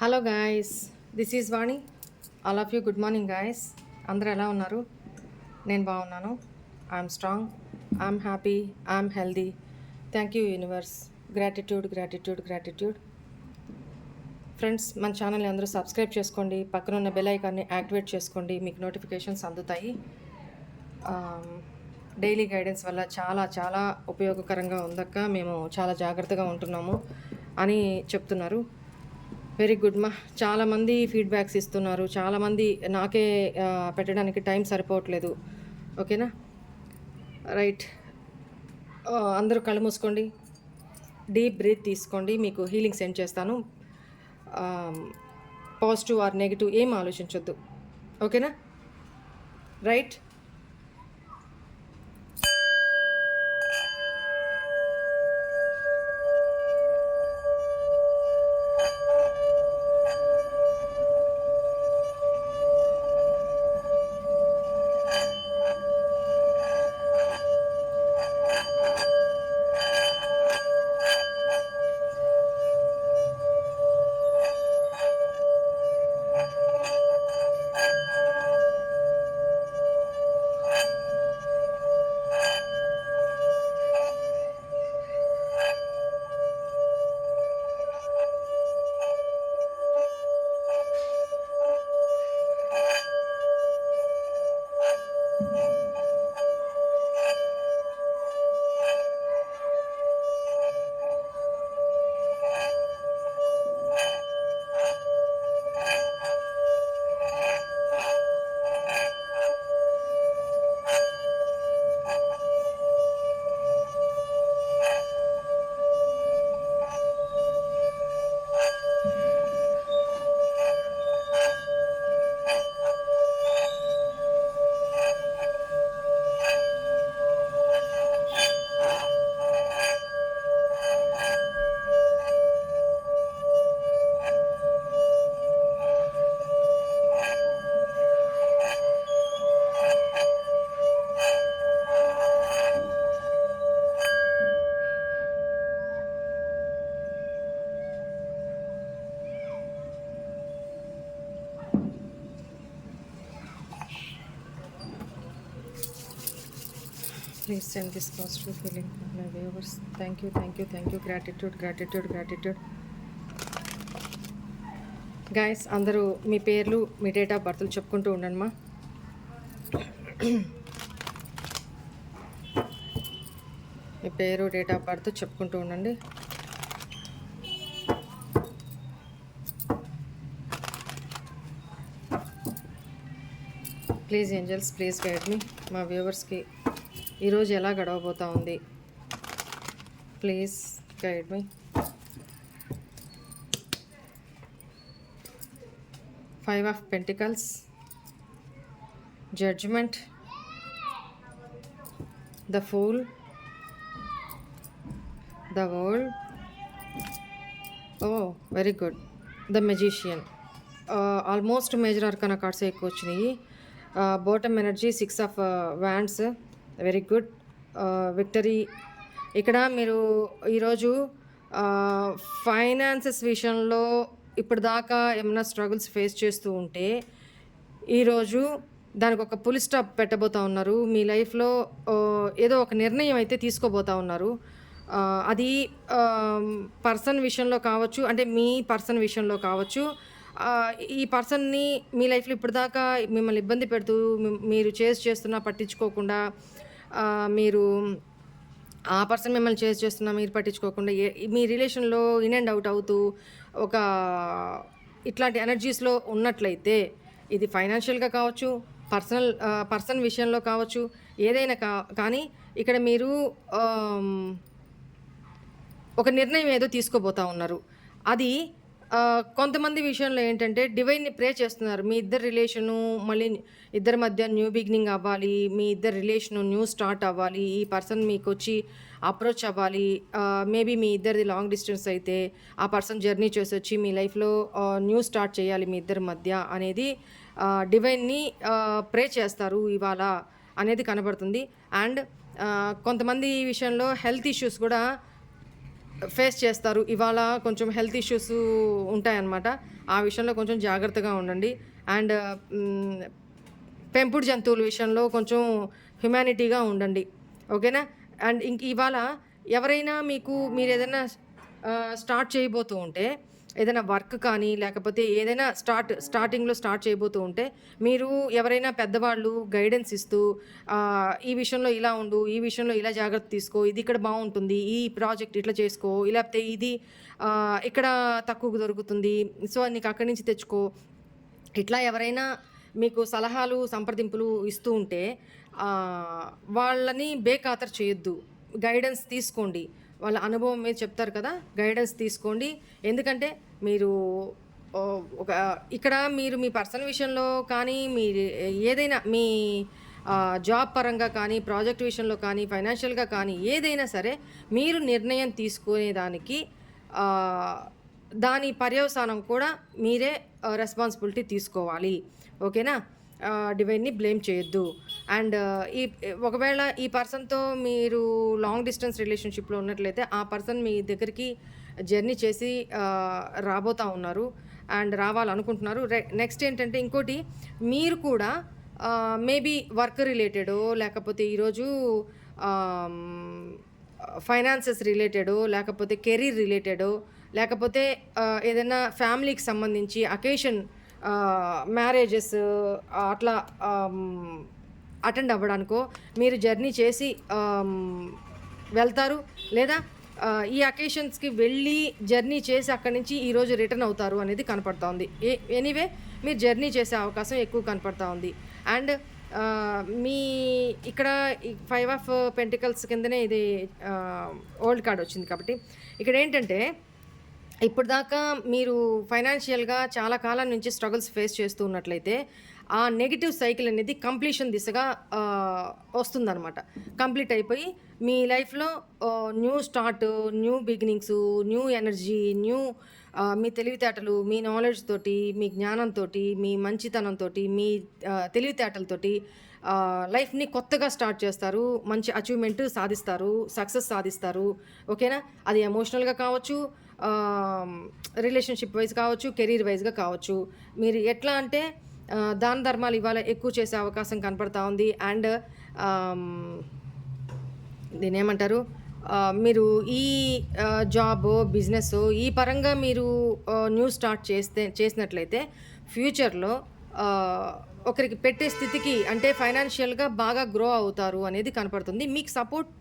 Hello guys this is Vani all of you good morning guys అందరూ ఎలా ఉన్నారు? నేను బాగున్నాను. I'm strong I'm happy I'm healthy thank you universe gratitude gratitude gratitude friends మన ఛానల్ని అందరూ సబ్స్క్రైబ్ చేసుకోండి. పక్కన ఉన్న బెల్ ఐకాన్ని యాక్టివేట్ చేసుకోండి. మీకు నోటిఫికేషన్స్ అందుతాయి. Um, డైలీ గైడెన్స్ వల్ల చాలా చాలా ఉపయోగకరంగా ఉందక్క. మేము చాలా జాగ్రత్తగా ఉంటున్నాము అని చెప్తున్నారు. వెరీ గుడ్ మా. చాలామంది ఫీడ్బ్యాక్స్ ఇస్తున్నారు. చాలామంది నాకే పెట్టడానికి టైం సరిపోవట్లేదు. ఓకేనా? రైట్. అందరూ కళ్ళు మూసుకోండి. డీప్ బ్రీత్ తీసుకోండి. మీకు హీలింగ్ సెండ్ చేస్తాను. పాజిటివ్ ఆర్ నెగిటివ్ ఏం ఆలోచించొద్దు. ఓకేనా? Right. Please send this positive feeling my viewers thank you thank you thank you gratitude gratitude gratitude guys అందరూ మీ పేర్లు మీ డేట్ ఆఫ్ బర్త్లు చెప్పుకుంటూ ఉండమ్మా మీ పేరు డేట్ ఆఫ్ బర్త్ చెప్పుకుంటూ ఉండండి. Please angels please guide me మా వ్యూవర్స్కి ఈరోజు ఎలా గడవబోతా ఉంది? Please guide me five of pentacles judgement the fool the world oh very good the magician almost major arcana cards ఎక్కువ వచ్చినాయి. Bottom energy six of wands very good. Victory ఇక్కడ మీరు ఈరోజు ఫైనాన్సెస్ విషయంలో ఇప్పటిదాకా ఏమైనా స్ట్రగుల్స్ ఫేస్ చేస్తూ ఉంటే ఈరోజు దానికి ఒక పులి స్టాప్ పెట్టబోతా ఉన్నారు. మీ లైఫ్లో ఏదో ఒక నిర్ణయం అయితే తీసుకోబోతా ఉన్నారు. అది పర్సన్ విషయంలో కావచ్చు అంటే మీ పర్సన్ విషయంలో కావచ్చు ఈ పర్సన్ని మీ లైఫ్లో ఇప్పటిదాకా మిమ్మల్ని ఇబ్బంది పెడుతూ మీరు చేసి చేస్తున్నా పట్టించుకోకుండా మీరు ఆ పర్సన్ మిమ్మల్ని చేసి చేస్తున్నా మీరు పట్టించుకోకుండా మీ రిలేషన్లో ఇన్ అండ్ అవుట్ అవుతూ ఒక ఇట్లాంటి ఎనర్జీస్లో ఉన్నట్లయితే ఇది ఫైనాన్షియల్గా కావచ్చు పర్సనల్ పర్సన్ విషయంలో కావచ్చు ఏదైనా కా కానీ ఇక్కడ మీరు ఒక నిర్ణయం ఏదో తీసుకోబోతా ఉన్నారు. అది కొంతమంది విషయంలో ఏంటంటే డివైన్ని ప్రే చేస్తున్నారు. మీ ఇద్దరు రిలేషను మళ్ళీ ఇద్దరి మధ్య న్యూ బిగినింగ్ అవ్వాలి. మీ ఇద్దరు రిలేషను న్యూ స్టార్ట్ అవ్వాలి. ఈ పర్సన్ మీకు వచ్చి అప్రోచ్ అవ్వాలి. మేబీ మీ ఇద్దరిది లాంగ్ డిస్టెన్స్ అయితే ఆ పర్సన్ జర్నీ చేసి వచ్చి మీ లైఫ్లో న్యూ స్టార్ట్ చేయాలి మీ ఇద్దరి మధ్య అనేది డివైన్ని ప్రే చేస్తారు ఇవాళ అనేది కనబడుతుంది. అండ్ కొంతమంది ఈ విషయంలో హెల్త్ ఇష్యూస్ కూడా ఫేస్ చేస్తారు. ఇవాళ కొంచెం హెల్త్ ఇష్యూస్ ఉంటాయన్నమాట. ఆ విషయంలో కొంచెం జాగ్రత్తగా ఉండండి. అండ్ పెంపుడు జంతువుల విషయంలో కొంచెం హ్యుమానిటీగా ఉండండి. ఓకేనా? అండ్ ఇంక ఇవాళ ఎవరైనా మీకు మీరు ఏదైనా స్టార్ట్ చేయబోతూ ఉంటే ఏదైనా వర్క్ కానీ లేకపోతే ఏదైనా స్టార్ట్ స్టార్టింగ్లో స్టార్ట్ చేయబోతూ ఉంటే మీరు ఎవరైనా పెద్దవాళ్ళు గైడెన్స్ ఇస్తూ ఈ విషయంలో ఇలా ఉండు ఈ విషయంలో ఇలా జాగ్రత్త తీసుకో ఇది ఇక్కడ బాగుంటుంది ఈ ప్రాజెక్ట్ ఇట్లా చేసుకో లేకపోతే ఇది ఇక్కడ తక్కువకు దొరుకుతుంది సో నీకు అక్కడి నుంచి తెచ్చుకో. ఇట్లా ఎవరైనా మీకు సలహాలు సంప్రదింపులు ఇస్తూ ఉంటే వాళ్ళని బేఖాతరు చేయొద్దు. గైడెన్స్ తీసుకోండి. వాళ్ళ అనుభవం మీద చెప్తారు కదా గైడెన్స్ తీసుకోండి. ఎందుకంటే మీరు ఒక ఇక్కడ మీరు మీ పర్సనల్ విషయంలో కానీ మీ ఏదైనా మీ జాబ్ పరంగా కానీ ప్రాజెక్ట్ విషయంలో కానీ ఫైనాన్షియల్గా కానీ ఏదైనా సరే మీరు నిర్ణయం తీసుకునేదానికి దాని పర్యవసానం కూడా మీరే రెస్పాన్సిబిలిటీ తీసుకోవాలి. ఓకేనా? డివైన్ని బ్లేమ్ చేయొద్దు. అండ్ ఈ ఒకవేళ ఈ పర్సన్తో మీరు లాంగ్ డిస్టెన్స్ రిలేషన్షిప్లో ఉన్నట్లయితే ఆ పర్సన్ మీ దగ్గరికి జర్నీ చేసి రాబోతూ రాబోతా ఉన్నారు. అండ్ రావాలనుకుంటున్నారు. నెక్స్ట్ ఏంటంటే ఇంకోటి మీరు కూడా మేబీ వర్క్ రిలేటెడో లేకపోతే ఈరోజు ఫైనాన్సెస్ రిలేటెడో లేకపోతే కెరీర్ రిలేటెడో లేకపోతే ఏదైనా ఫ్యామిలీకి సంబంధించి అకేషన్ మ్యారేజెస్ అట్లా అటెండ్ అవ్వడానికో మీరు జర్నీ చేసి వెళ్తారు. లేదా ఈ అకేషన్స్కి వెళ్ళి జర్నీ చేసి అక్కడి నుంచి ఈరోజు రిటర్న్ అవుతారు అనేది కనపడతా ఉంది. ఏ ఎనీవే మీరు జర్నీ చేసే అవకాశం ఎక్కువ కనపడతా ఉంది. అండ్ మీ ఇక్కడ ఫైవ్ ఆఫ్ పెంటికల్స్ కిందనే ఇది ఓల్డ్ కార్డ్ వచ్చింది కాబట్టి ఇక్కడ ఏంటంటే ఇప్పుడు దాకా మీరు ఫైనాన్షియల్గా చాలా కాలం నుంచి స్ట్రగుల్స్ ఫేస్ చేస్తూ ఉన్నట్లయితే ఆ నెగిటివ్ సైకిల్ అనేది కంప్లీషన్ దిశగా వస్తుందన్నమాట. కంప్లీట్ అయిపోయి మీ లైఫ్లో new start new beginnings new energy new మీ తెలివితేటలు మీ నాలెడ్జ్ తోటి మీ జ్ఞానంతో మీ మంచితనంతో మీ తెలివితేటలతో తెలివితేటలతోటి లైఫ్ని కొత్తగా స్టార్ట్ చేస్తారు. మంచి అచీవ్మెంట్ సాధిస్తారు. సక్సెస్ సాధిస్తారు. ఓకేనా అది ఎమోషనల్గా కావచ్చు రిలేషన్షిప్ వైజ్ కావచ్చు కెరీర్ వైజ్గా కావచ్చు. మీరు ఎట్లా అంటే దాన ధర్మాలు ఇవాళ ఎక్కువ చేసే అవకాశం కనపడతా ఉంది. అండ్ దీని ఏమంటారు మీరు ఈ జాబ్ బిజినెస్ ఈ పరంగా మీరు న్యూ స్టార్ట్ చేస్తే చేసినట్లయితే ఫ్యూచర్లో ఒకరికి పెట్టే స్థితికి అంటే ఫైనాన్షియల్గా బాగా గ్రో అవుతారు అనేది కనపడుతుంది. మీకు సపోర్ట్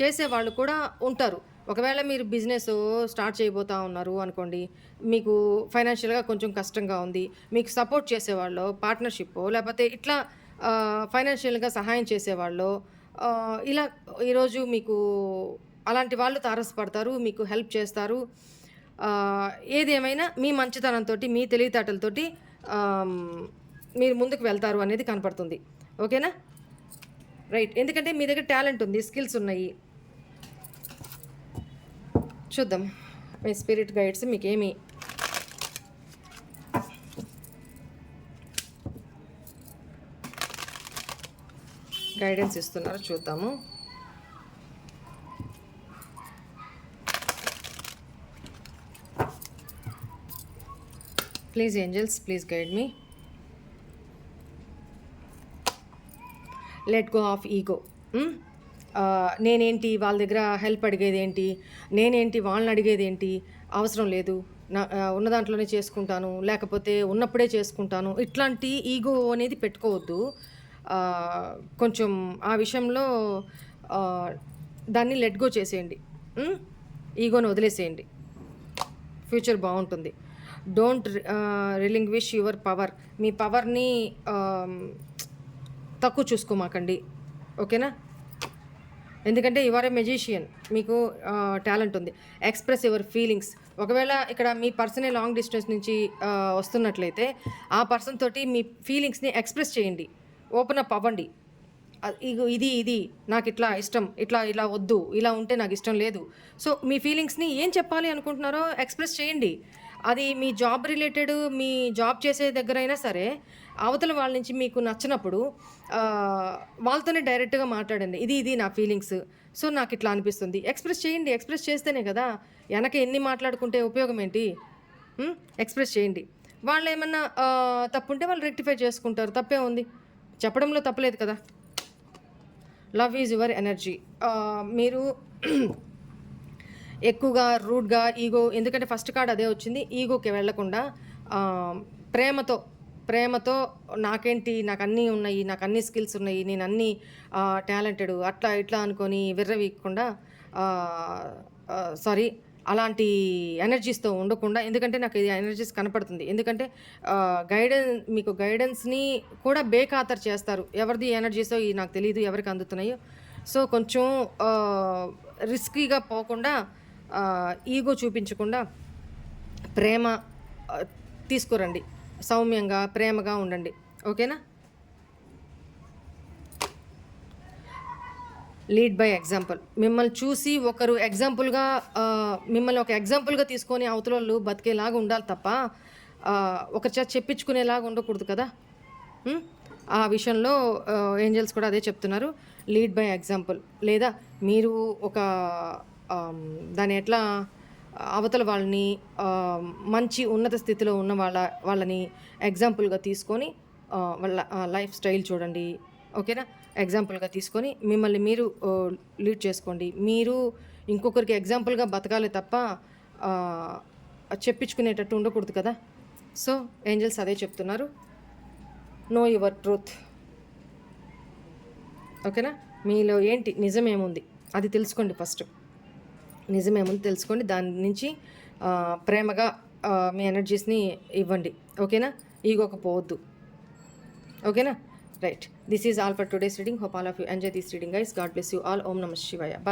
చేసే వాళ్ళు కూడా ఉంటారు. ఒకవేళ మీరు బిజినెస్ స్టార్ట్ చేయబోతా ఉన్నారు అనుకోండి మీకు ఫైనాన్షియల్గా కొంచెం కష్టంగా ఉంది మీకు సపోర్ట్ చేసేవాళ్ళు పార్ట్నర్షిప్ లేకపోతే ఇట్లా ఫైనాన్షియల్గా సహాయం చేసేవాళ్ళు ఇలా ఈరోజు మీకు అలాంటి వాళ్ళు తారసపడతారు మీకు హెల్ప్ చేస్తారు. ఏదేమైనా మీ మంచితనంతో మీ తెలివితేటలతో మీరు ముందుకు వెళ్తారు అనేది కనపడుతుంది. ఓకేనా? రైట్. ఎందుకంటే మీ దగ్గర టాలెంట్ ఉంది స్కిల్స్ ఉన్నాయి. చూద్దాం. మీ స్పిరిట్ గైడ్స్ మీకేమి? గైడెన్స్ ఇస్తున్నారు? చూద్దాము. Please angels please guide me. Let go of ego. నేనేంటి వాళ్ళ దగ్గర హెల్ప్ అడిగేది ఏంటి నేనేంటి వాళ్ళని అడిగేది ఏంటి అవసరం లేదు. నా ఉన్న దాంట్లోనే చేసుకుంటాను. లేకపోతే ఉన్నప్పుడే చేసుకుంటాను. ఇట్లాంటి ఈగో అనేది పెట్టుకోవద్దు. కొంచెం ఆ విషయంలో దాన్ని లెట్ గో చేసేయండి. ఈగోని వదిలేసేయండి. ఫ్యూచర్ బాగుంటుంది. డోంట్ రిలింగ్విష్ యువర్ పవర్ మీ పవర్ని తక్కువ చూసుకోమాకండి. ఓకేనా? ఎందుకంటే యువర్ ఏ మెజిషియన్ మీకు టాలెంట్ ఉంది. ఎక్స్ప్రెస్ యువర్ ఫీలింగ్స్ ఒకవేళ ఇక్కడ మీ పర్సనే లాంగ్ డిస్టెన్స్ నుంచి వస్తున్నట్లయితే ఆ పర్సన్ తోటి మీ ఫీలింగ్స్ని ఎక్స్ప్రెస్ చేయండి. ఓపెన్ అప్ అవ్వండి. ఇది ఇది నాకు ఇట్లా ఇష్టం ఇట్లా ఇలా వద్దు ఇలా ఉంటే నాకు ఇష్టం లేదు. సో మీ ఫీలింగ్స్ని ఏం చెప్పాలి అనుకుంటున్నారో ఎక్స్ప్రెస్ చేయండి. అది మీ జాబ్ రిలేటెడ్ మీ జాబ్ చేసే దగ్గరైనా సరే అవతల వాళ్ళ నుంచి మీకు నచ్చినప్పుడు వాళ్ళతోనే డైరెక్ట్గా మాట్లాడండి. ఇది ఇది నా ఫీలింగ్స్ సో నాకు ఇట్లా అనిపిస్తుంది. ఎక్స్ప్రెస్ చేయండి. ఎక్స్ప్రెస్ చేస్తేనే కదా వెనక ఎన్ని మాట్లాడుకుంటే ఉపయోగం ఏంటి? ఎక్స్ప్రెస్ చేయండి. వాళ్ళు ఏమన్నా తప్పుంటే వాళ్ళు రెక్టిఫై చేసుకుంటారు. తప్పే ఉంది. చెప్పడంలో తప్పలేదు కదా. లవ్ ఈజ్ యువర్ ఎనర్జీ మీరు ఎక్కువగా రూడ్గా ఈగో ఎందుకంటే ఫస్ట్ కార్డ్ అదే వచ్చింది. ఈగోకి వెళ్ళకుండా ప్రేమతో ప్రేమతో నాకేంటి నాకు అన్నీ ఉన్నాయి నాకు అన్ని స్కిల్స్ ఉన్నాయి నేను అన్నీ టాలెంటెడ్ అట్లా ఇట్లా అనుకొని విర్రవీయకుండా సారీ అలాంటి ఎనర్జీస్తో ఉండకుండా ఎందుకంటే నాకు ఇది ఎనర్జీస్ కనపడుతుంది. ఎందుకంటే గైడెన్స్ మీకు గైడెన్స్ని కూడా బేఖాతరు చేస్తారు. ఎవరిది ఎనర్జీసో ఇది నాకు తెలియదు ఎవరికి అందుతున్నాయో. సో కొంచెం రిస్కీగా పోకుండా ఈగో చూపించకుండా ప్రేమ తీసుకురండి. సౌమ్యంగా ప్రేమగా ఉండండి. ఓకేనా? లీడ్ బై ఎగ్జాంపుల్ మిమ్మల్ని చూసి ఒకరు ఎగ్జాంపుల్గా మిమ్మల్ని ఒక ఎగ్జాంపుల్గా తీసుకొని అవతల వాళ్ళు బతికేలాగా ఉండాలి తప్ప ఒక చేత చెప్పించుకునేలాగా ఉండకూడదు కదా? ఆ విషయంలో ఏంజల్స్ కూడా అదే చెప్తున్నారు. లీడ్ బై ఎగ్జాంపుల్ లేదా మీరు ఒక దాన్ని ఎట్లా అవతల వాళ్ళని మంచి ఉన్నత స్థితిలో ఉన్న వాళ్ళ వాళ్ళని ఎగ్జాంపుల్గా తీసుకొని వాళ్ళ లైఫ్ స్టైల్ చూడండి. ఓకేనా? ఎగ్జాంపుల్గా తీసుకొని మిమ్మల్ని మీరు లీడ్ చేసుకోండి. మీరు ఇంకొకరికి ఎగ్జాంపుల్గా బతకాలి తప్ప చెప్పించుకునేటట్టు ఉండకూడదు కదా? సో ఏంజల్స్ అదే చెప్తున్నారు. నో యువర్ ట్రూత్ ఓకేనా? మీలో ఏంటి నిజమేముంది అది తెలుసుకోండి ఫస్ట్. నిజమేమో తెలుసుకోండి. దాని నుంచి ప్రేమగా మీ ఎనర్జీస్ని ఇవ్వండి. ఓకేనా? ఈగోక పోవద్దు. ఓకేనా? Right. This is all for today's reading. Hope all of you enjoy this reading guys. God bless you all. ఓం నమ శివాయ. బాయ్.